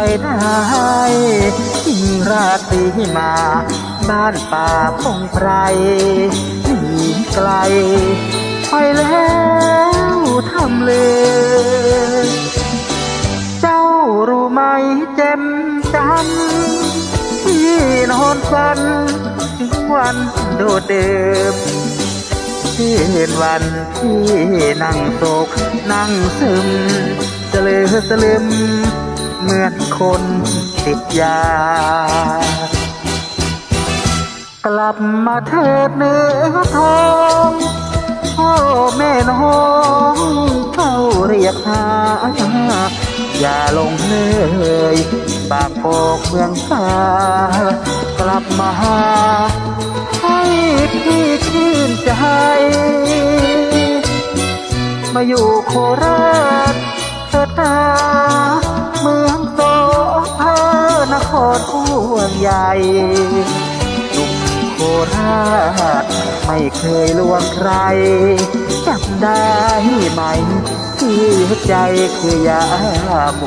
ไปได้ยิ่งราตรีมา บ้านป่าพงไพรหนีไกลไปแล้วทำเลยเจ้ารู้ไหมเจ็มจันที่นอนฝันถึงวันโดดเดิมที่เห็นวันที่นั่งโศกนั่งซึมเสลือสลืม เหมือนคนติดยา กลับมาเถิดเนื้อทองพ่อแม่น้องเข้าเรียกหา อย่าลงเลยปากโปกเมืองฟ้ากลับมาหา ให้พี่ชื่นใจ มาอยู่โคราชเถิดนา อนครพวงใหญ่หนุ่มโคราชไม่เคยลวงใครจำได้ไหมที่ใจคือยาโม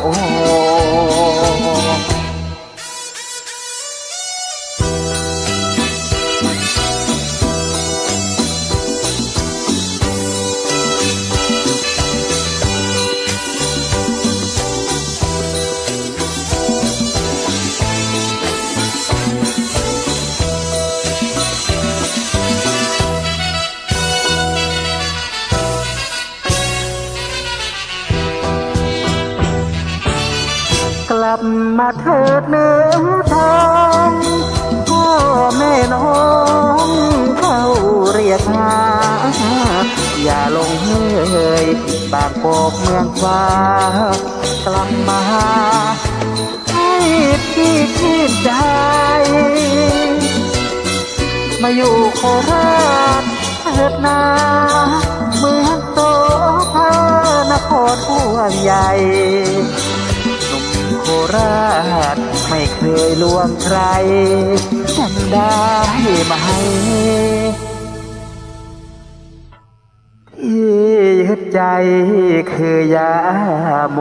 ลับมาเถิดเนื้อทองพ่อแม่น้องเข้าเรียกหาอย่าลงเอยบางโปกเมืองฟ้ากลับมาให้พี่ชื่นใจมาอยู่โคราชเถิดนาเมืองโตพานครพวงใหญ่ ยลวงใครจำได้ไหมที่ยึดใจคือยาโม